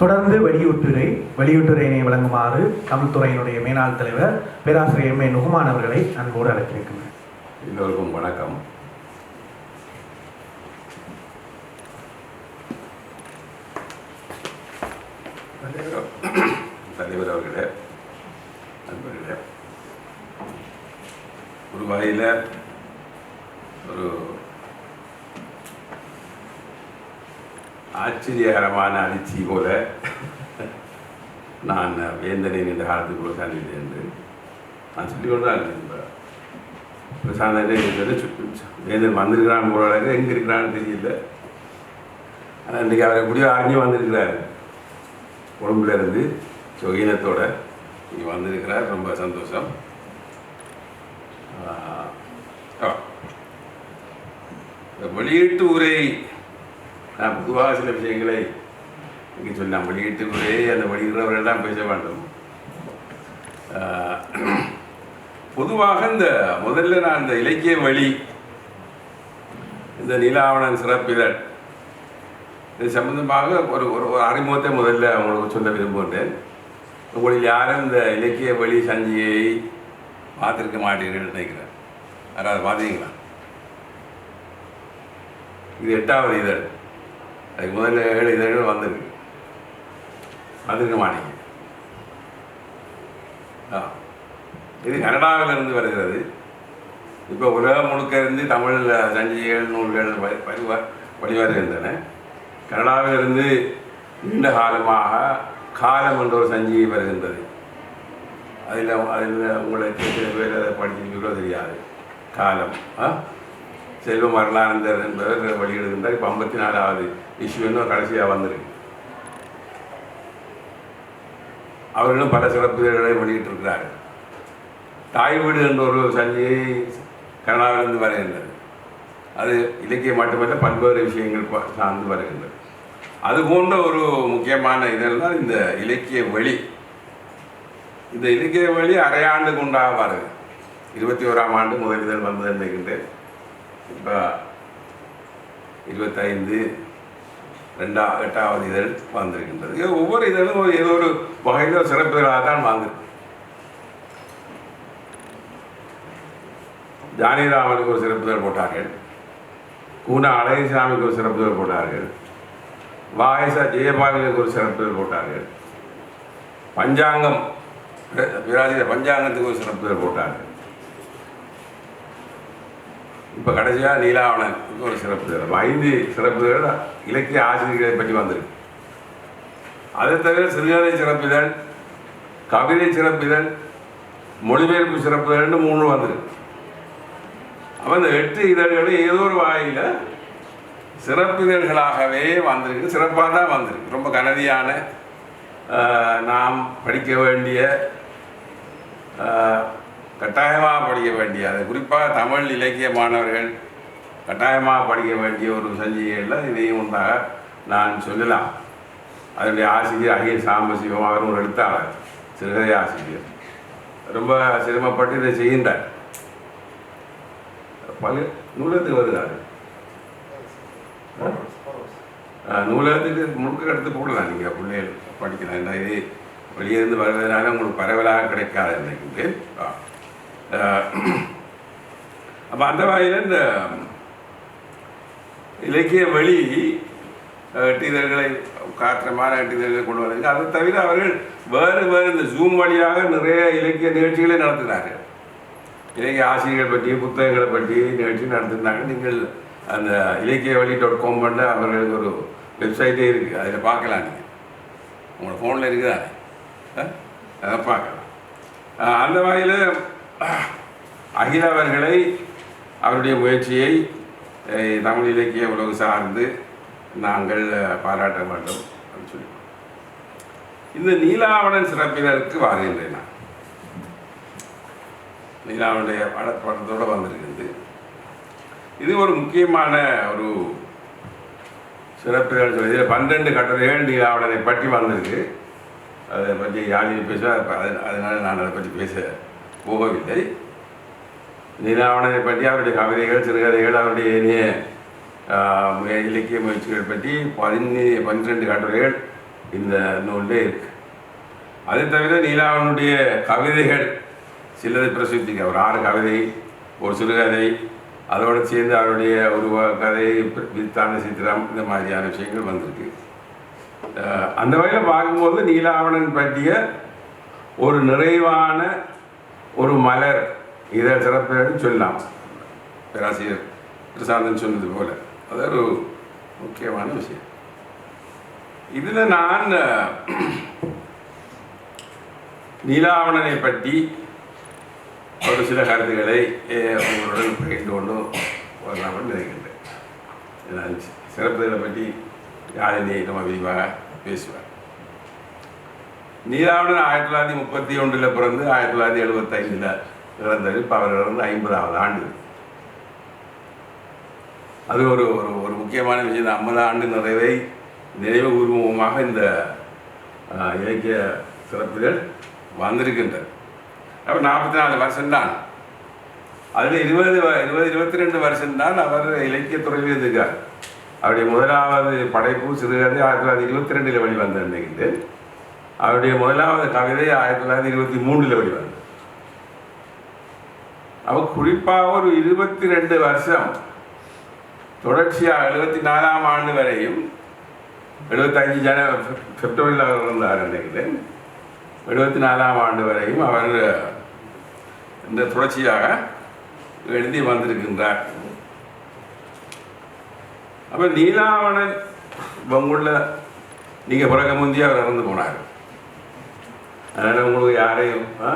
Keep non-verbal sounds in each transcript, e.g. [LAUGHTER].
தொடர்ந்து வெளியூட்டுரை வெளியூட்டுரையினை வழங்குமாறு தமிழ்துறையினுடைய மேலாள் தலைவர் பேராசிரியர் எம் ஏ நுகுமான் அவர்களை அன்போடு அழைத்திருக்கின்றனர். எல்லோருக்கும் வணக்கம். தலைவர் அவர்களே நண்பர்களே ஒரு வகையில் ஒரு ஆச்சரியகரமான அதிர்ச்சி போல நான் வேந்தனை இந்த காலத்துக்குள்ள சார்ந்தது என்று நான் சொல்லிக்கொண்டுதான் கொண்டு தான் இப்போ. பிரசாந்தனே வேந்தன் வந்திருக்கிறான் போல அளவுக்கு எங்கே இருக்கிறான்னு தெரியல. ஆனால் இன்றைக்கி அவரை முடிய அறிஞ்சு வந்திருக்கிறார். உடம்புல இருந்து சொகீனத்தோட இங்கே வந்திருக்கிறார். ரொம்ப சந்தோஷம். வெளியீட்டு உரை நான் பொதுவாக சில விஷயங்களை இங்கே சொல்லலாம் வெளியீட்டு உரை அந்த வெளியிடுறவர்கள்தான் பேச வேண்டும். பொதுவாக இந்த முதல்ல நான் இந்த இலக்கிய வழி இந்த நீலாவணன் சிறப்பிதழ் இது சம்பந்தமாக ஒரு ஒரு ஒரு அறிமுகத்தை முதல்ல உங்களுக்கு சொல்ல விரும்புகின்றேன். உங்களில் யாரும் இந்த இலக்கிய வழி சஞ்சியை பார்த்துருக்க மாட்டீர்கள் நினைக்கிறேன். யாராவது பார்த்தீங்களா இது எட்டாவது இதழ். அதுக்கு முதல்ல ஏழு இதழ்கள் வந்திருக்கு வந்திருக்க மாட்டேங்க இது கனடாவிலிருந்து வருகிறது. இப்போ உலகம் முழுக்க இருந்து தமிழில் சஞ்சிகள் நூல்கள் வ- வழிவருகின்றன. கனடாவிலிருந்து நீண்ட காலமாக காலம் என்ற ஒரு சஞ்சிகை வருகின்றது. அதில் அதில் உங்களுக்கு சில பேர் அதை படிச்சிருக்கோ தெரியாது. காலம் ஆ? செல்வ மரணானந்தர் என்பவர் வெளியிடுகின்றார். இப்போ ஐம்பத்தி நாலாவது இஷ்யூ இன்னும் கடைசியாக வந்திருக்கு. அவர்களும் பல சிறப்புகளை வெளியிட்டிருக்கிறார். தாய் வீடு என்ற ஒரு சஞ்சியை கனடாவிலிருந்து வருகின்றது. அது இலக்கியம் மட்டுமல்ல பல்வேறு விஷயங்கள் சார்ந்து வருகின்றது. அது போன்ற ஒரு முக்கியமான இதெல்லாம் இந்த இலக்கிய வழி இந்த இலக்கிய வழி அரையாண்டுக்கு உண்டாக வருது இருபத்தி ஓராம் ஆண்டு முதல் இதழ் வந்தது என்கின்றேன். இப்போ இருபத்தைந்து ரெண்டா எட்டாவது இதழ் வந்திருக்கின்றது. ஒவ்வொரு இதழும் ஒரு ஏதோ ஒரு வகையில் சிறப்புகளாக தான் வந்திருக்கு. ஜானிராமனுக்கு ஒரு சிறப்புதல் போட்டார்கள். கூனா அழகிசாமிக்கு ஒரு சிறப்புதல் போட்டார்கள். வாயசா ஜெயபாலனுக்கு ஒரு சிறப்புதல் போட்டார்கள். பஞ்சாங்கம் விராஜித பஞ்சாங்கத்துக்கு ஒரு சிறப்புதல் போட்டார்கள். இப்போ கடைசியாக நீலாவணன் ஒரு சிறப்பு சிறப்புதல் ஐந்து சிறப்புதல் இலக்கிய ஆசிரியர்களை பற்றி வந்திருக்கு. அதை தவிர சிறுகதை சிறப்பிதழ் கவிதை சிறப்பிதழ் மொழிபெயர்ப்பு சிறப்புதழ்னு மூணு வந்திருக்கு. அப்போ இந்த எட்டு இதழ்களும் ஏதோ ஒரு வாயில் சிறப்பிதழ்களாகவே வந்திருக்கு. சிறப்பாக தான் வந்திருக்கு. ரொம்ப கனதியான நாம் படிக்க வேண்டிய கட்டாயமாக படிக்க வேண்டிய அது குறிப்பாக தமிழ் இலக்கிய மாணவர்கள் கட்டாயமாக படிக்க வேண்டிய ஒரு சஞ்சிகையில் இதையும் உண்டாக நான் சொல்லலாம். அதனுடைய ஆசிரியர் அகிய சாம்பசிவம் அவர் ஒரு எழுத்தாளர் சிறுகதை ஆசிரியர். ரொம்ப சிரமப்பட்டு இதை செய்கின்றார். பல நூலகத்துக்கு வருகிறார் நூலகத்துக்கு முழுக்க எடுத்து போடலாம். நீங்கள் பிள்ளைகள் படிக்கலாம். என்ன இது வெளியே இருந்து வர்றதுனால உங்களுக்கு பரவலாக கிடைக்காது நினைக்கிட்டு Uh, [CLEARS THROAT] அப்போ அந்த வகையில் இந்த um, இலக்கிய வழி uh, எட்டிதழ்களை காற்றமான டீதர்களை கொண்டு வந்தாங்க அதை தவிர அவர்கள் வேறு வேறு இந்த ஜூம் வழியாக நிறைய இலக்கிய நிகழ்ச்சிகளை நடத்தினார்கள். இலக்கிய ஆசிரியர்கள் பற்றி புத்தகங்களை பற்றி நிகழ்ச்சி நடத்திருந்தாங்க நீங்கள் அந்த இலக்கிய வழி டாட் காம் பண்ண அவர்களுக்கு ஒரு வெப்சைட்டே இருக்குது அதில் பார்க்கலாம் நீங்கள் உங்களோட ஃபோனில் இருக்குதானே? ஆ? அதை பார்க்கலாம். அந்த வகையில் அகில அவர்களை அவருடைய முயற்சியை தமிழ் இலக்கிய உலகம் சார்ந்து நாங்கள் பாராட்ட வேண்டும் அப்படின்னு சொல்லி இந்த நீலாவணன் சிறப்பினருக்கு வருகின்றேன் நான். நீலாவனுடைய படத்தோடு வந்திருக்கிறது. இது ஒரு முக்கியமான ஒரு சிறப்புகள் சொல்லி இதில் பன்னெண்டு கட்டுரைகள் நீலாவணனை பற்றி வந்திருக்கு. அதை பற்றி யாழில் பேச அதனால் நான் அதை பற்றி பேச போகவில்லை. நீலாவணனை பற்றி அவருடைய கவிதைகள் சிறுகதைகள் அவருடைய இனிய இலக்கிய முயற்சிகள் பற்றி பதினே பன்னிரெண்டு கட்டுரைகள் இந்த நூலில் இருக்கு. அதே தவிர நீலாவனுடைய கவிதைகள் சிலது பிரசித்திக்கு ஒரு ஆறு கவிதை ஒரு சிறுகதை அதோடு சேர்ந்து அவருடைய உருவ கதை வித்தான சித்திரம் இந்த மாதிரியான விஷயங்கள் வந்திருக்கு. அந்த வகையில் பார்க்கும்போது நீலாவணன் பற்றிய ஒரு நிறைவான ஒரு மலர் இதை சிறப்பு சொல்லலாம். பேராசிரியர் பிரசாந்தன் சொன்னது போல. அது ஒரு முக்கியமான விஷயம். இதில் நான் நீலாவணனை பற்றி ஒரு சில கருத்துக்களை உங்களுடன் பகிர்ந்து கொண்டு வரலாம்னு நினைக்கின்றேன். சிறப்புகளை பற்றி யாழினி நம்ம விரிவாக பேசுவார். நீலாவணன் ஆயிரத்தி தொள்ளாயிரத்தி முப்பத்தி ஒன்றில் பிறந்து ஆயிரத்தி தொள்ளாயிரத்தி எழுபத்தைந்தில் இறந்தது இப்போ அவர் இறந்து ஐம்பதாவது ஆண்டு. அது ஒரு ஒரு ஒரு முக்கியமான விஷயம். இந்த ஐம்பது ஆண்டு நிறைவை நினைவு உருவமாக இந்த ஆஹ், இலக்கிய சிறப்புகள் வந்திருக்கின்றது. அப்போ நாற்பத்தி நாலு வருஷம்தான். அதில் இருபது இருபது இருபத்தி ரெண்டு வருஷம்தான் அவர் இலக்கியத்துறையில் இருந்திருக்கார். அவருடைய முதலாவது படைப்பு சிறுகதை ஆயிரத்தி தொள்ளாயிரத்தி இருபத்தி ரெண்டில் வழி வந்திருந்தேன் அவருடைய முதலாவது கவிதை ஆயிரத்தி தொள்ளாயிரத்தி இருபத்தி மூணில் வெளிவந்தது. அவர் குறிப்பாக ஒரு இருபத்தி ரெண்டு வருஷம் தொடர்ச்சியாக எழுபத்தி நாலாம் ஆண்டு வரையும் எழுபத்தஞ்சு ஜன பிப்ரவரியில் அவர் இருந்தார் நினைக்கிறேன் எழுபத்தி நாலாம் ஆண்டு வரையும் அவர் இந்த தொடர்ச்சியாக எழுதி வந்திருக்கின்றார். அப்போ நீலாவணன் உங்களுள்ள நீங்கள் பிறக்க முந்தைய அவர் இறந்து போனார். அதனால் உங்களுக்கு யாரையும் ஆ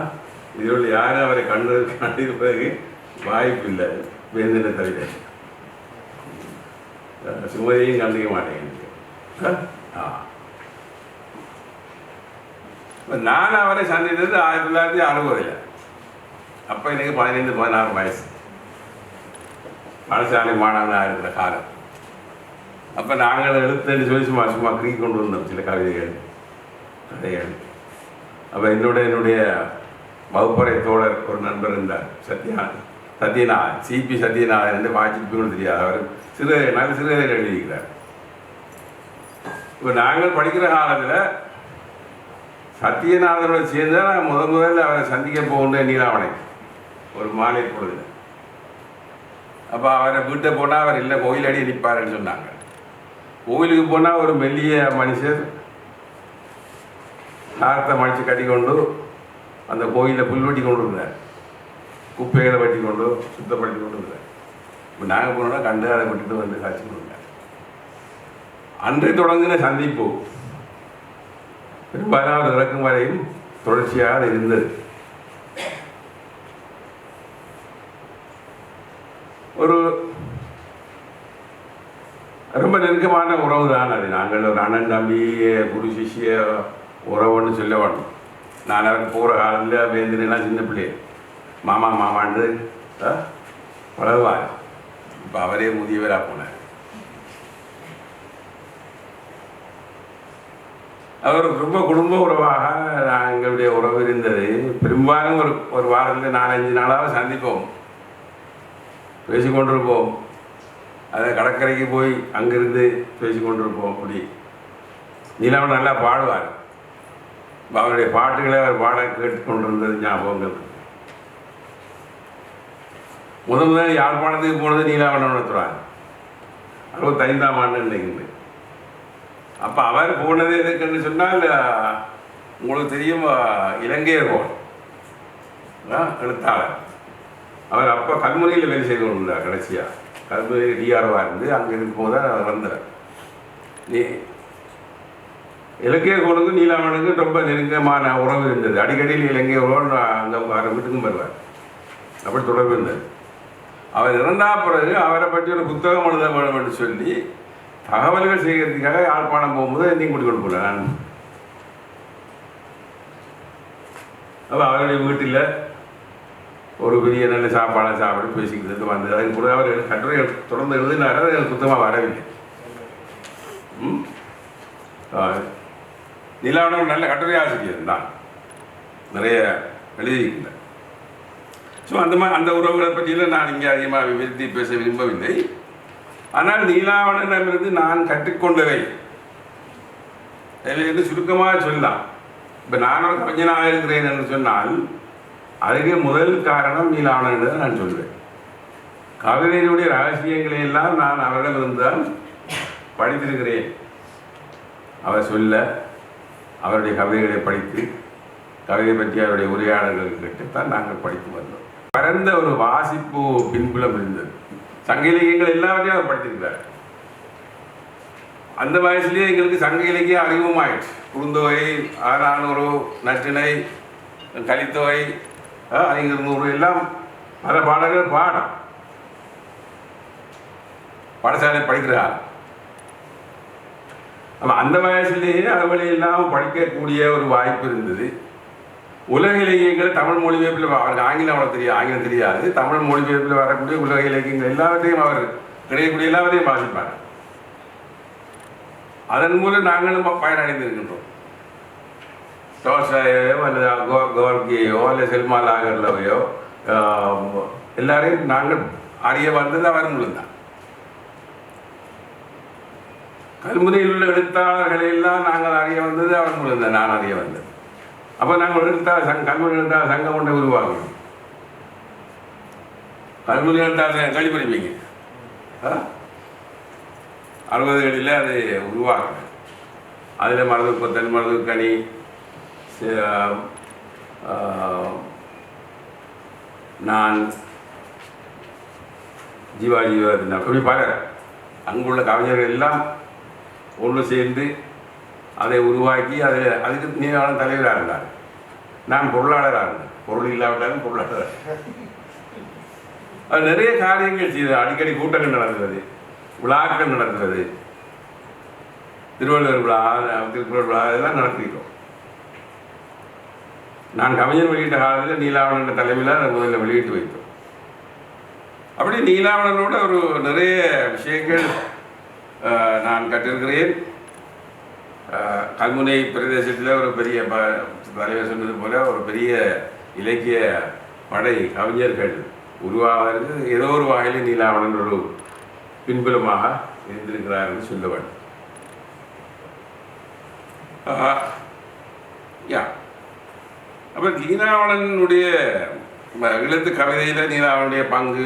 இதில் யாரும் அவரை கண்டு கண்டிருப்பதற்கு வாய்ப்பு இல்லை வேந்திர தவிர அஹ் சுமதியும் கண்டுக்க மாட்டேங்க ஆ இப்ப நான் அவரை சந்தித்தது ஆயிரத்தி தொள்ளாயிரத்தி அறுபதில் அப்போ எனக்கு பதினைந்து பதினாறு வயசு பாடசாலை மாணவனாக இருக்கிற காலம் அப்போ நாங்கள் எழுத்துன்னு சொல்லி சும்மா சும்மா கிரீ கொண்டு வந்தோம் சில கவிதைகள் கதைகள் அப்போ என்னோட என்னுடைய வகுப்பறை தோழர் ஒரு நண்பர் இருந்தார் சத்யா சத்யநாதன் சிபி சத்யநாதன் என்று வாசிப்புன்னு தெரியாது. அவர் சிறுகதை நாங்கள் சிறுகதையில் எழுதியிருக்கிறார். இப்போ நாங்கள் படிக்கிற காலத்தில் சத்யநாதனோட சேர்ந்து நான் முத முதல்ல அவரை சந்திக்க போகின்ற நீலாவணை ஒரு மாலை பொழுதுல. அப்போ அவரை வீட்டை போனால் அவர் இல்லை கோயில் அடி நிற்பாருன்னு சொன்னாங்க. கோயிலுக்கு போனால் ஒரு மெல்லிய மனுஷர் நாரத்தை மடித்து கட்டி கொண்டு அந்த கோயிலில் புல் வெட்டி கொண்டு இருந்தார் குப்பைகளை வெட்டி கொண்டு சுத்தப்படுத்தி கொண்டு இருந்தார் இப்போ நாங்கள் போனோம்னா கண்டு அதை விட்டுட்டு வந்து காட்சி கொடுத்தேன் அன்று தொடங்கின சந்திப்பு. பெரும்பாலும் இறக்கும் வரையும் தொடர்ச்சியாக இருந்தது. ஒரு ரொம்ப நெருக்கமான உறவு தான் அது. நாங்கள் ஒரு அண்ணன் தம்பி குரு சிஷிய உறவுன்னு சொல்ல வேணும் நான் அவருக்கு போகிற காலத்தில் வேந்திரலாம் சின்ன பிள்ளை மாமா மாமாண்டு பழகுவார். இப்போ அவரே முதியவராக போனார். அவர் ரொம்ப குடும்ப உறவாக எங்களுடைய உறவு இருந்தது. பெரும்பாலும் ஒரு ஒரு வாரத்தில் நாலஞ்சு நாளாக சந்திப்போம். பேசிக்கொண்டிருப்போம். அதை கடற்கரைக்கு போய் அங்கிருந்து பேசிக்கொண்டிருப்போம். அப்படி. நீலாவன் நல்லா பாடுவார். அவருடைய பாட்டுகளை அவர் பாட கேட்டுக்கொண்டிருந்தது ஞாபகங்கள். முதல் முதல் யாழ்ப்பாணத்துக்கு போனது? நீலாவணன் நடத்துவார் அறுபத்தைந்தாம் ஆண்டு நினைக்கின்றேன். அப்போ அவர் போனது எதுக்குன்னு சொன்னால் உங்களுக்கு தெரியும் இலங்கையர் போல். எழுத்தாளர். அவர் அப்போ கல்முனையில் வேலை செய்து கொண்டிருந்தார் கடைசியாக கல்முனையில் டிஆர்ஓவாக இருந்து அங்கே இருக்கும்போது அவர் வந்தார். நீ இலக்கிய கோளுக்கும் நீலாவனுக்கும் ரொம்ப நெருக்கமான உறவு இருந்தது. அடிக்கடி இலங்கையரோடு அந்த வீட்டுக்கும் வருவார். அப்படி தொடர்பு இருந்தது. அவர் இறந்தா பிறகு அவரை பற்றி ஒரு புத்தகம் எழுத வேண்டும் என்று சொல்லி தகவல்கள் செய்கிறதுக்காக யாழ்ப்பாணம் போகும்போது என்னையும் கூட்டிக் கொண்டு நான் அப்போ அவருடைய வீட்டில் ஒரு பெரிய நல்ல சாப்பாடை சாப்பிட்டு பேசிக்கிட்டு வந்து அதுக்கு கூட அவர் கட்டுரை தொடர்ந்து எழுதினார். அது எனக்கு சுத்தமாக வரவில்லை. ம்? நிலாவணம் நல்ல கட்டுரை ஆசிரியர் தான். நிறைய எழுதியிருக்கின்றேன் ஸோ அந்த மாதிரி அந்த உறவுகளை பற்றியெல்லாம் நான் இங்கே அதிகமாக விவரித்து பேச விரும்பவில்லை. ஆனால் நீலாவணனிடமிருந்து நான் கற்றுக்கொண்டவை என்று சுருக்கமாக சொல்லலாம். இப்போ நான் ஒரு கவிஞனாக இருக்கிறேன் என்று சொன்னால் அதுக்கு முதல் காரணம் நீலாவணன் என்று நான் சொல்வேன். கவிதையினுடைய ரகசியங்களை எல்லாம் நான் அவரிடமிருந்து தான் படித்திருக்கிறேன். அவர் சொல்ல அவருடைய கவிதைகளை படித்து கவிதை பற்றி அவருடைய உரையாடல்கள் கேட்டுத்தான் நாங்கள் படித்து வந்தோம். பரந்த ஒரு வாசிப்பு பின்புலம் இருந்தது. சங்க இலக்கியங்கள் எல்லாவற்றையும் அவர் படித்திருக்கிறார். அந்த வயசுலேயே எங்களுக்கு சங்க இலக்கியம் ஆயிடுச்சு குறுந்தொகை ஆறானூறு நற்றிணை கலித்தொகை ஐநூறு நூறு எல்லாம் பல பாடல்கள் பாடம். பாடசாலை படிக்கிறார் அப்போ அந்த வயசுலேயே அவளை எல்லாம் படிக்கக்கூடிய ஒரு வாய்ப்பு இருந்தது. உலக இலக்கியங்கள் தமிழ் மொழிபெயர்ப்பில் அவருக்கு ஆங்கிலம் அவ்வளோ தெரியாது ஆங்கிலம் தெரியாது. தமிழ் மொழிபெயர்ப்பில் வரக்கூடிய உலக இலக்கியங்கள் எல்லாத்தையும் அவர் கிடைக்கக்கூடிய எல்லாத்தையும் வாசிப்பார். அதன் மூலம் நாங்களும் பயனடைந்திருக்கின்றோம். டோசாயோ அல்லது கோ கோர்கியோ அல்லது செல்மா லாகர்லவையோ ஆஹ், எல்லாரையும் நாங்கள் அறிய வந்தது அவர் மூலம் தான் கல்முனையில் உள்ள எழுத்தாளர்களை எல்லாம் நாங்கள் அறிய வந்தது அவர் மூலம் நான் அறிய வந்தது. அப்போ நாங்கள் எழுத்தாளர் சங்க கல்முனை எழுத்தாளர் சங்கம் ஒன்றை உருவாக்கணும். கல்முனை எழுத்தாளர் அறுபது அறுபதுகளில் அது உருவாகும் அதில் மருது கொத்தன் மருது கனி ஆஹ், நான் ஜீவாஜி அப்படி பலர் அங்குள்ள கவிஞர்கள் எல்லாம் ஒன்று சேர்ந்து அதை உருவாக்கி அதை அதுக்கு நீரான தலைவராக இருந்தார். நான் பொருளாளராக இருந்தேன். பொருள் இல்லாவிட்டாலும் பொருளாளராக அது நிறைய காரியங்கள் செய்தது. அடிக்கடி கூட்டங்கள் நடந்தது. விழாக்கள் நடந்தது. திருவள்ளுவர் விழா திருக்குறள் விழா இதெல்லாம் நடத்திக்கிறோம் நான் கவிஞர் வெளியிட்ட காலத்தில் நீலாவணன் தலைமையில் அதை முதல்ல வெளியிட்டு வைத்தோம். அப்படி நீலாவணனோட ஒரு நிறைய விஷயங்கள் நான் கற்றிருக்கிறேன் கல்முனை பிரதேசத்தில் ஒரு பெரிய ப தலைவர் சொன்னது போல ஒரு பெரிய இலக்கிய படை கவிஞர்கள் உருவாவதற்கு ஏதோ ஒரு வகையில் நீலாவணன் ஒரு பின்புலமாக இருந்திருக்கிறார் என்று சொல்லுவன் யா. அப்போ நீலாவணனுடைய எழுத்து கவிதையில் நீலாவனுடைய பங்கு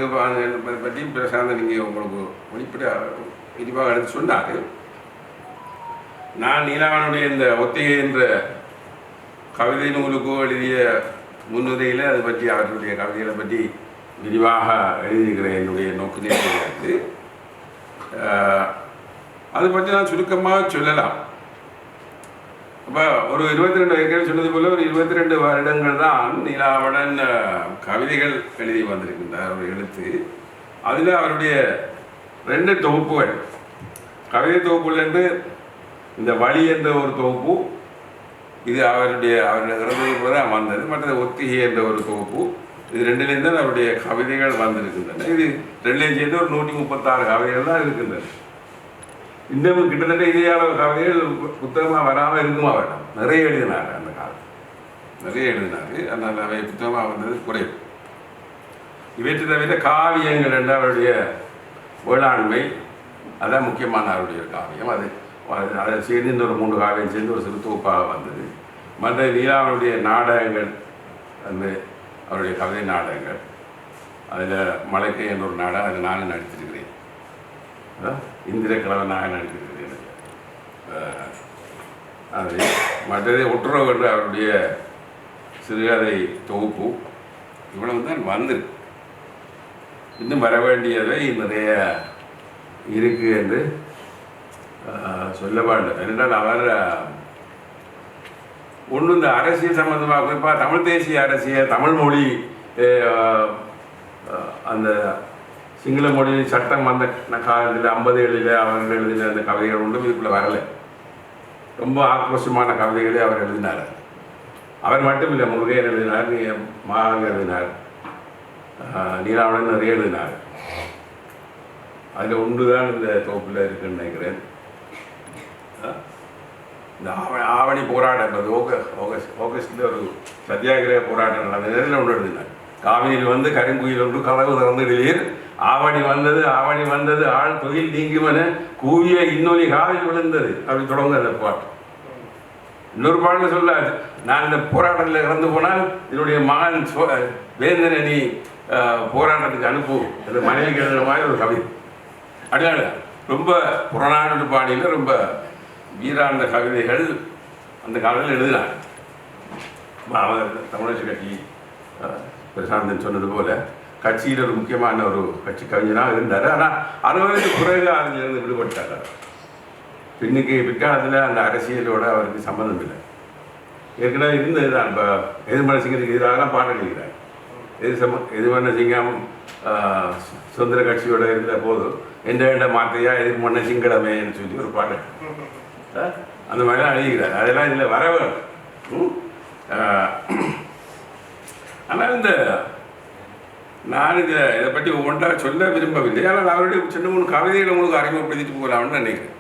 பற்றி பிரசாந்த நீங்கள் உங்களுக்கு வெளிப்படையாக விரிவாக எடுத்து சொன்னார் நான் நீலாவனுடைய இந்த ஒத்திகை என்ற கவிதை நூலுக்கோ எழுதிய முன்னுரையில் அதை பற்றி அவர்களுடைய கவிதைகளை பற்றி விரிவாக எழுதியிருக்கிறேன் என்னுடைய நோக்கமே கிடையாது ஆஹ், அதை பற்றி நான் சுருக்கமாக சொல்லலாம். அப்போ ஒரு இருபத்தி ரெண்டு ஏற்கனவே சொன்னது போல ஒரு இருபத்தி ரெண்டு வருடங்கள் தான் நீலாவணன் கவிதைகள் எழுதி வந்திருக்கின்றார் அவர் எழுத்து. அதில் அவருடைய ரெண்டு தொகுப்புகள். கவிதை தொகுப்புகள் என்று இந்த வழி என்ற ஒரு தொகுப்பு இது அவருடைய அவருடைய இறந்தது தான் வந்தது. மற்றது ஒத்திகை என்ற ஒரு தொகுப்பு. இது ரெண்டுலேருந்து தான் அவருடைய கவிதைகள் வந்திருக்கின்றன. இது ரெண்டுலேயும் சேர்ந்து ஒரு நூற்றி முப்பத்தாறு கவிதைகள் தான் இருக்கின்றன. இன்னமும் கிட்டத்தட்ட இதே அளவு கவிதைகள் புத்தகமாக வராமல் இருக்குமா வேண்டாம் நிறைய எழுதினார் அந்த காலம் நிறைய எழுதினார். அதனால் அவை புத்தகமாக வந்தது குறைவு. இவற்றை தவிர காவியங்கள் என்ற அவருடைய வேளாண்மை அதான் முக்கியமான அவருடைய காவியம். அது அதை சேர்ந்து இந்த ஒரு மூன்று காவியம் சேர்ந்து ஒரு சிறு தொகுப்பாக வந்தது. மற்ற லீலாவனுடைய நாடகங்கள் வந்து அவருடைய கவிதை நாடகங்கள். அதில் மலைக்கை என்ற ஒரு நாடகம் அதில் நானும் நடித்திருக்கிறேன். அதான் இந்திர கிழவனாக நடித்திருக்கிறேன். அது மற்றது ஒட்டுறவு என்ற அவருடைய சிறுகதை தொகுப்பு இவ்வளவு தான் வந்திருக்கு. இன்னும் வர வேண்டியவை நிறைய இருக்கு என்று சொல்ல வேண்டும். ஏனென்றால் அவர் ஒன்று இந்த அரசியல் சம்பந்தமாக குறிப்பாக தமிழ் தேசிய அரசியல் தமிழ் மொழி அந்த சிங்கள மொழி சட்டம் வந்த காலத்தில் ஐம்பது ஏழில் அவர் எழுதின அந்த கவிதைகள் ஒன்றும் இதுக்குள்ளே வரலை. ரொம்ப ஆக்ரோஷமான கவிதைகளை அவர் எழுதினார். அவர் மட்டும் இல்லை முருகையர் எழுதினார் நீ- எழுதினார். ஆஹ், நீலாவணன் நிறைய எழுதினார். அதில் ஒன்று தான் இந்த தொகுப்பில் இருக்குன்னு நினைக்கிறேன். இந்த ஆவணி ஆவணி போராட்டம் இப்போ ஆகஸ்ட் ஆகஸ்ட் ஆகஸ்டில் ஒரு சத்தியாகிரக போராட்டம் நடந்த நேரத்தில் ஒன்று எழுதினார். காவிரியில் வந்து கருங்குயில் ஒன்று கதவு திறந்துடுவீர். ஆவணி வந்தது ஆவணி வந்தது ஆள் தொழில் நீங்குமென கூவிய இன்னொலி காவில் விழுந்தது. அப்படி தொடங்க அந்த பாட்டு. இன்னொரு பாடல சொல்லாது நான் இந்த போராட்டத்தில் இறந்து போனால் என்னுடைய மகன் சோ- வேந்தனை நீ போராட்டத்துக்கு அனுப்பு அந்த மனைவிக்கு எழுதுற மாதிரி ஒரு கவிதை. அடையாள ரொம்ப புறநானூறு பாணியில் ரொம்ப வீராந்த கவிதைகள் அந்த காலத்தில் எழுதினார் அவர் தமிழரசு கட்சி பிரசாந்தன் சொன்னது போல் கட்சியில் ஒரு முக்கியமான ஒரு கட்சி கவிஞராக இருந்தார். ஆனால் அறுபதுக்கு பிறகு அதிலிருந்து விடுபட்டார் அவர். பின்னுக்கு பிற்காலத்தில் அந்த அரசியலோட அவருக்கு சம்மந்தம் இல்லை. ஏற்கனவே இருந்தது தான் இப்போ எதிர்மறை சிங்கத்துக்கு எதிராக பாடம் எழுதுகிறார் எது சம இது பண்ண சிங்கம் ஆஹ், சுதந்திர கட்சியோட இருந்த போதும் எந்த வேண்ட மாத்தையா எதிர்மண்ண சிங்களமேன்னு சொல்லி ஒரு பாட்டு. ஆஹ், அந்த மாதிரிலாம் எழுதுகிறார் அதெல்லாம் இதில் வர ஆனால் இந்த நான் இதை இதை பற்றி ஒவ்வொன்றா சொல்ல விரும்பவில்லை. ஆனால் அவருடைய சின்ன மூணு கவிதைகளை உங்களுக்கு அறிமுகப்படுத்திட்டு போகலாம்னு நினைக்கிறேன்.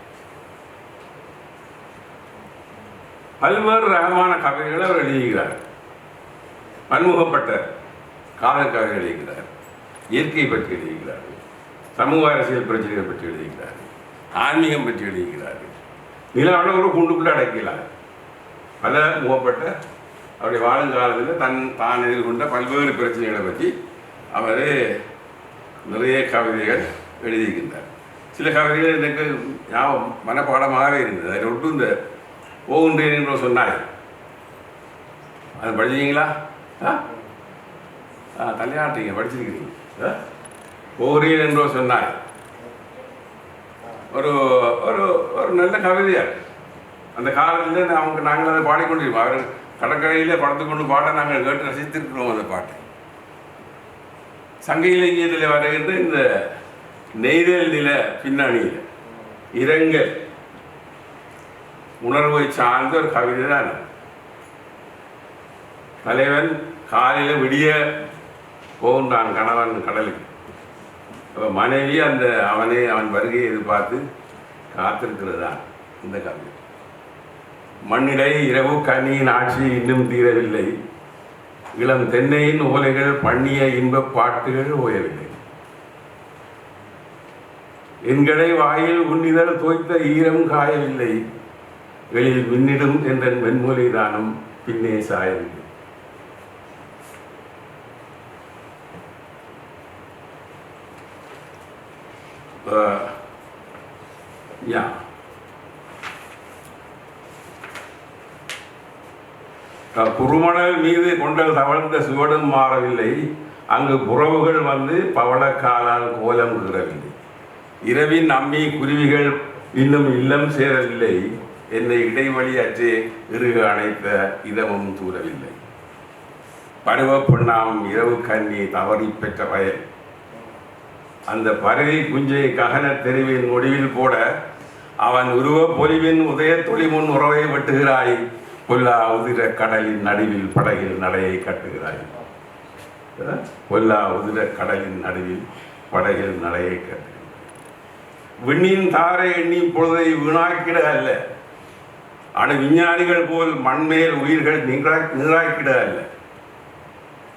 பல்வேறு ரகமான கவிதைகளை அவர் எழுதுகிறார் பன்முகப்பட்ட காலக்காக எழுதுகிறார் இயற்கை பற்றி எழுதுகிறார் சமூக அரசியல் பிரச்சனைகள் பற்றி எழுதுகிறார் ஆன்மீகம் பற்றி எழுதுகிறார் நிலவன ஒரு குண்டுக்குள்ளே அடைக்கிறார் பல முகப்பட்ட அவருடைய வாழுங்காலத்தில் தன் தான் எதிர்கொண்ட பல்வேறு பிரச்சனைகளை பற்றி அவர் நிறைய கவிதைகள் எழுதியிருக்கின்றார். சில கவிதைகள் எனக்கு ஞாபகம் மனப்பாடமாகவே இருந்தது. அதில் ஒட்டு இந்த போகின்றேன் என்று சொன்னார் அது படிச்சீங்களா ஆ? ஆ தலையாட்டுறீங்க படிச்சிருக்கிறீங்க. ஆ? போகிறேன் என்றோ ஒரு ஒரு ஒரு நல்ல கவிதையார் அந்த காலத்தில் நமக்கு நாங்கள் அதை பாடிக்கொண்டிருப்போம். அவர் கடற்கரையில் படத்து கொண்டு பாட நாங்கள் கேட்டு ரசித்திருக்கிறோம் அந்த பாட்டு. சங்க இலக்கியத்தில் வருகின்ற இந்த நெய்தல் நில பின்னணியில் இரங்கல் உணர்வை சார்ந்த ஒரு கவிதை தான் தலைவன் காலையில் விடிய போகின்றான் கணவன் கடலுக்கு அப்போ மனைவி அந்த அவனே அவன் வருகையை எதிர்பார்த்து காத்திருக்கிறதா? இந்த கவிதை. மண்ணிடை இரவு கனியின் ஆட்சி இன்னும் தீரவில்லை. இளம் தென்னையின் ஓலைகள் பண்ணிய இன்பப் பாட்டுகள் ஓயவில்லை. என்கடை வாயில் உன்னிதழ் தோய்த்த ஈரம் காயவில்லை. வெளியில் மின்னிடும் என்ற வெண்மொழி தானும் பின்னே சாயவில்லை. Uh, yeah. Uh, குறுமணல் மீது கொண்ட தவழ்ந்த சுவடும் மாறவில்லை. அங்கு புறவுகள் வந்து பவளக்காலால் கோலம் கீறவில்லை. இரவின் அம்மி குருவிகள் இன்னும் இல்லம் சேரவில்லை. என்னை இடைவெளி அற்றே இறுக அணைத்த இதமும் தூரவில்லை. பருவ பொன்னாம் இரவு கண்ணி தவறி பெற்ற வயல் அந்த பருதி குஞ்சை ககன தெருவின் முடிவில் போட அவன் உருவ பொலிவின் உதய தொழி முன் உறவை வெட்டுகிறாய். பொல்லா உதிர கடலின் நடுவில் படகில் நடையை கட்டுகிறாய். அஹ்? பொல்லா உதிர கடலின் நடுவில் படகில் நடையை கட்டுகிறாய். விண்ணின் தாரை எண்ணி பொழுதை வீணாக்கிட அல்ல. அணு விஞ்ஞானிகள் போல் மண்மேல் உயிர்கள் நீராய் நீராக்கிட அல்ல.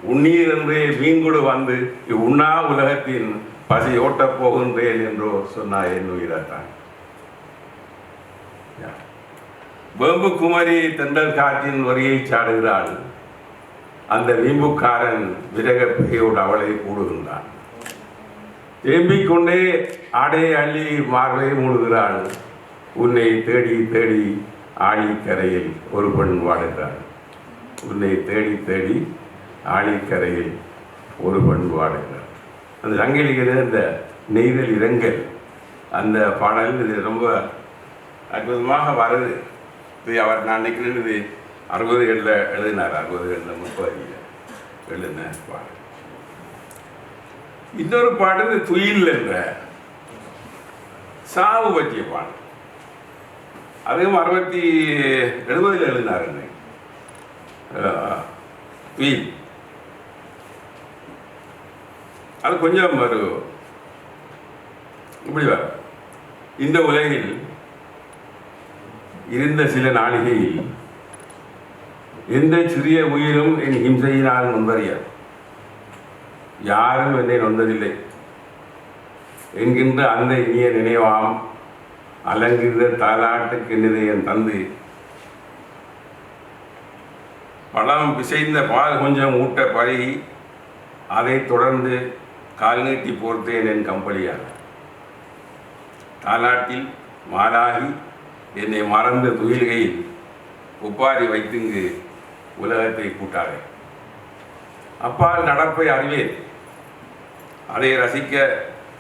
உண்ணீர் என்றே மீன்குடு வந்து இவ்வுண்ணா உலகத்தின் பசி ஓட்டப் போகின்றேன் என்றோ சொன்னாய் என் உயிரத்தான். வேம்பு குமரி தென்றல் காற்றின் வரியை சாடுகிறாள். அந்த வீம்புக்காரன் விரகப்பையோடு அவளை கூடுகின்றான் தேம்பிக் கொண்டே ஆடையை அள்ளி மார்பை மூடுகிறாள். உன்னை தேடி தேடி ஆழிக்கரையில் ஒரு பெண் வாடுகிறாள். உன்னை தேடி தேடி ஆழிக்கரையில் ஒரு பெண் வாடுகிறாள். அந்த சங்கிலிக்கிற அந்த நெய்தல் இரங்கல் அந்த பாடல் இது ரொம்ப அற்புதமாக வருது. இது அவர் நான் நினைக்கிறேன் இது அறுபதுகளில் எழுதினார். அறுபதுகளில் முப்பதுகளில் எழுதின பாடல். இன்னொரு பாடல் துயில் என்ற சாவு பற்றிய பாடல். அதுவும் அறுபத்தி எழுபதில் எழுதினார் துயில். அது கொஞ்சம் ஒரு இப்படி இந்த உலகில் இருந்த சில நாளிகையில் எந்த சிறிய உயிரும் என் ஹிம்சையினால் நொந்தறியாது யாரும் என்னை நொந்ததில்லை. என்கின்ற அந்த இனிய நினைவாம் அலங்கிருந்த தாலாட்டுக்கு என் தந்து பழம் பிசைந்த பால் கொஞ்சம் ஊட்ட பழகி அதை தொடர்ந்து கால் நீட்டி போர்த்தேன் என் கம்பளியாக தாலாட்டில் மாலாகி என்னை மறந்த துயில்கையில் ஒப்பாரி வைத்துங்கு உலகத்தை கூட்டாரே. அப்பால் நடப்பை அறிவேன். அதை ரசிக்க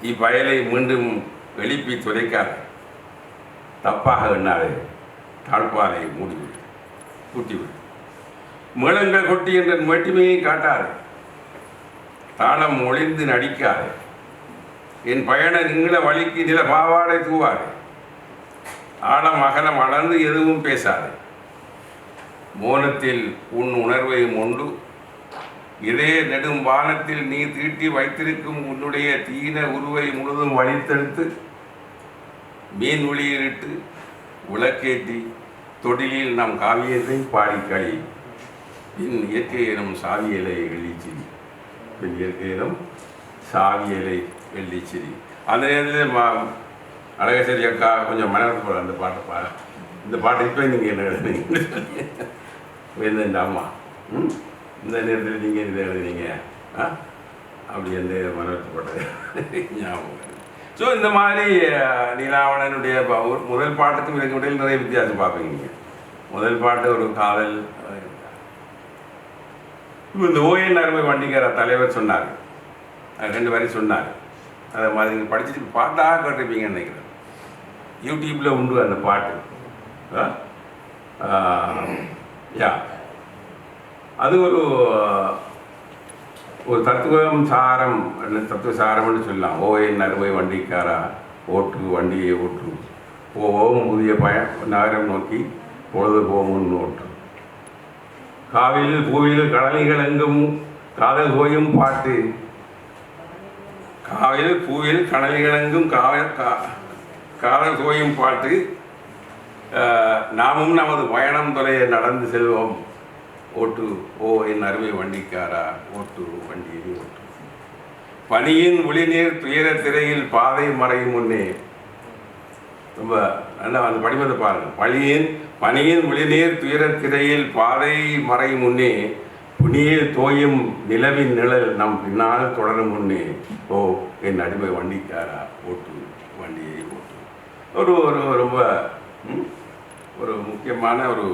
இப்பயலை மீண்டும் எழுப்பி துளைக்கார் தப்பாக எண்ணாதே தாழ்பாலை மூடிவிடு கூட்டிவிடு மேளங்கள் கொட்டி என்ற மட்டுமையை காட்டாதே தாளம் ஒளிந்து நடிக்காது. என் பயண நீள வழிக்கு நில பாவாடை தூவாது. ஆழம் அகலம் அளந்து எதுவும் பேசாது. மோனத்தில் உன் உணர்வையும் உண்டு. இதே நெடும் வானத்தில் நீ தீட்டி வைத்திருக்கும் உன்னுடைய தீன உருவை முழுதும் வழித்தெடுத்து மீன் ஒளியிலிட்டு விளக்கேற்றி தொடிலில் நம் காவியத்தை பாடி களி. பின் இயற்கை எனும் சாவியலை எழுச்சி பின் இயற்கை சாவியலை எள்ளிச்சிரி அந்த நேரத்தில் மா அக்கா கொஞ்சம் மனது போல அந்த பாட்டை பா இந்த பாட்டை இப்போ நீங்கள் என்ன எழுதுனீங்க? இந்த அம்மா? ம்? இந்த நேரத்தில் நீங்கள் இதை எழுதுனீங்க? ஆ? அப்படி அந்த மனவத்தப்பட்டது ஞாபகம் ஸோ இந்த மாதிரி நீலாவணனுடைய ஒரு முதல் பாட்டுக்கும் இதுக்கு இடையில் நிறைய வித்தியாசம் பார்ப்பீங்க முதல் பாட்டு ஒரு காதல் இப்போ இந்த ஓஎன் அருமை வண்டிக்கார தலைவர் சொன்னார். அது ரெண்டு வரி சொன்னார். அதை மாதிரி நீங்கள் படிச்சுட்டு பாட்டாக கேட்டிருப்பீங்கன்னு நினைக்கிறேன். யூடியூப்பில் உண்டு அந்த பாட்டு. ஆ? யா. அது ஒரு ஒரு தத்துவம் சாரம் தத்துவ சாரம்னு சொல்லலாம். ஓஎன் அறுவை வண்டிக்காரா ஓட்டு வண்டியை ஓட்டு. ஓவும் புதிய பய நகரம் நோக்கி பொழுது போகும்னு ஓட்டு. காவிலில் பூவிலில் கடலிகள் எங்கும் காதல் கோயும் பாட்டு காவில் பூவில் கடலிகளெங்கும் காவல் கா காதல் கோயும் பாட்டு நாமும் நமது பயணம் தொலைய நடந்து செல்வோம். ஓட்டு ஓ என் அருமை வண்டிக்காரா? ஓட்டு வண்டியை ஓட்டு. பனியின் ஒளிநீர் துயர திரையில் பாதை மறையும் முன்னே. ரொம்ப நல்லா அந்த படிமத்தை பாருங்க. பழியின் பனியின் ஒளிநீர் துயர திரையில் பாதை மறையும் முன்னே புனியே தோயும் நிலவின் நிழல் நம் பின்னால் தொடரும் முன்னே ஓ என் அடிமை வண்டிக்காரா ஓட்டு வண்டியை ஓட்டு. ஒரு ஒரு ரொம்ப ஒரு முக்கியமான ஒரு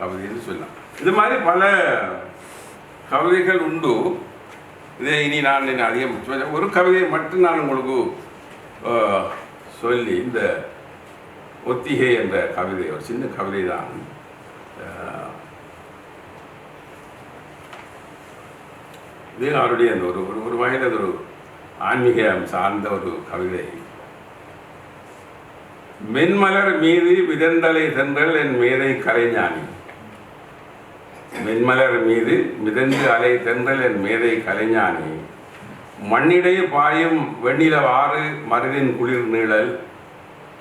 கவிதைன்னு சொல்லலாம். இது மாதிரி பல கவிதைகள் உண்டு. இதை இனி நான் இன்னும் அதிகம் ஒரு கவிதையை மட்டும் நான் உங்களுக்கு சொல்லி இந்த ஒத்திகை என்ற கவிதை ஒரு சின்ன கவிதை தான் இது அவருடைய அந்த ஒரு ஒரு ஒரு வகையில் அது ஒரு ஆன்மீகம் சார்ந்த ஒரு கவிதை. மென்மலர் மீது மிதந்தலை தென்றல் என் மேதை கலைஞானி. மென்மலர் மீது மிதந்து அலை தென்றல் என் மேதை கலைஞானி. மண்ணிடை பாயும் வெண்ணிலவாறு மருதின் குளிர் நீழல்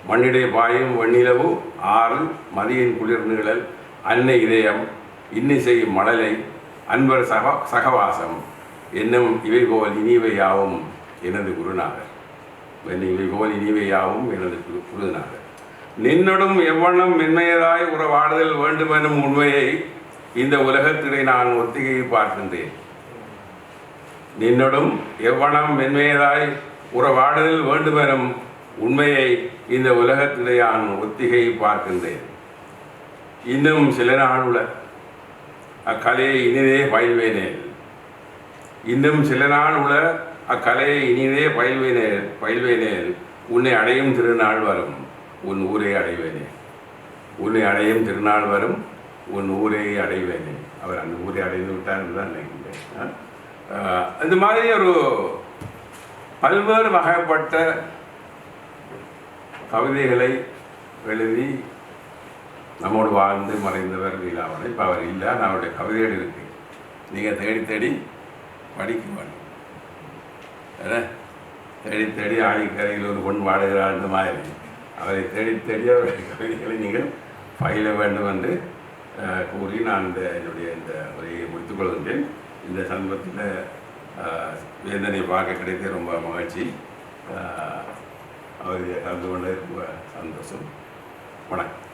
மண்ணிடை பாயும் வெண்ணிலவு ஆறு மதியின் குளிர் நிழல் அன்னை இதயம் இன்னிசை மடலை அன்பர் சக சகவாசம் என்னும் இவை போல் இனிவை யாவும் எனது குருநாதர். இவை போல் இனிவை யாவும் எனது குரு- குருநாதர். நின்னொடும் எவ்வண்ணம் மென்மையதாய் உறவாடுதல் வேண்டுமெனும் உண்மையை இந்த உலகத்திலே நான் ஒத்திகையை பார்க்கின்றேன். நின்னொடும் எவ்வளம் மென்மையதாய் உறவாடுதல் வேண்டுமெனும் உண்மையை இந்த உலகத்திலே நான் ஒத்திகை பார்க்கின்றேன். இன்னும் சில நாள் உள்ள அக்கலையை இனிதே பயில்வேனேன் இன்னும் சில நாள் உள்ள அக்கலையை இனிதே பயில்வேனேன் பயில்வேனேன் உன்னை அடையும் திருநாள் வரும் உன் ஊரை அடைவேனே. உன்னை அடையும் திருநாள் வரும் உன் ஊரை அடைவேனே. அவர் அந்த ஊரை அடைந்து விட்டார் தான் நினைக்கின்றேன். இந்த மாதிரி ஒரு பல்வேறு வகைப்பட்ட கவிதைகளை எழுதி நம்மோடு வாழ்ந்து மறைந்தவர் இல்லாமல் இப்போ அவர் இல்லை நான் அவருடைய கவிதைகள் இருக்கு நீங்கள் தேடி தேடி படிக்க வேண்டும். என்ன? தேடி தேடி ஆழிக்கரையில் ஒரு பொன் வாடுகிறார் அந்த மாதிரி. அவரை தேடி தேடி அவருடைய கவிதைகளை நீங்கள் பயில வேண்டும் என்று கூறி நான் இந்த என்னுடைய இந்த உரையை முடித்துக்கொள்கின்றேன் இந்த சந்தர்ப்பத்தில் வேந்தனை வேதனை பார்க்க கிடைத்த ரொம்ப மகிழ்ச்சி. அவர் கலந்து கொண்டே ரொம்ப சந்தோஷம். வணக்கம்.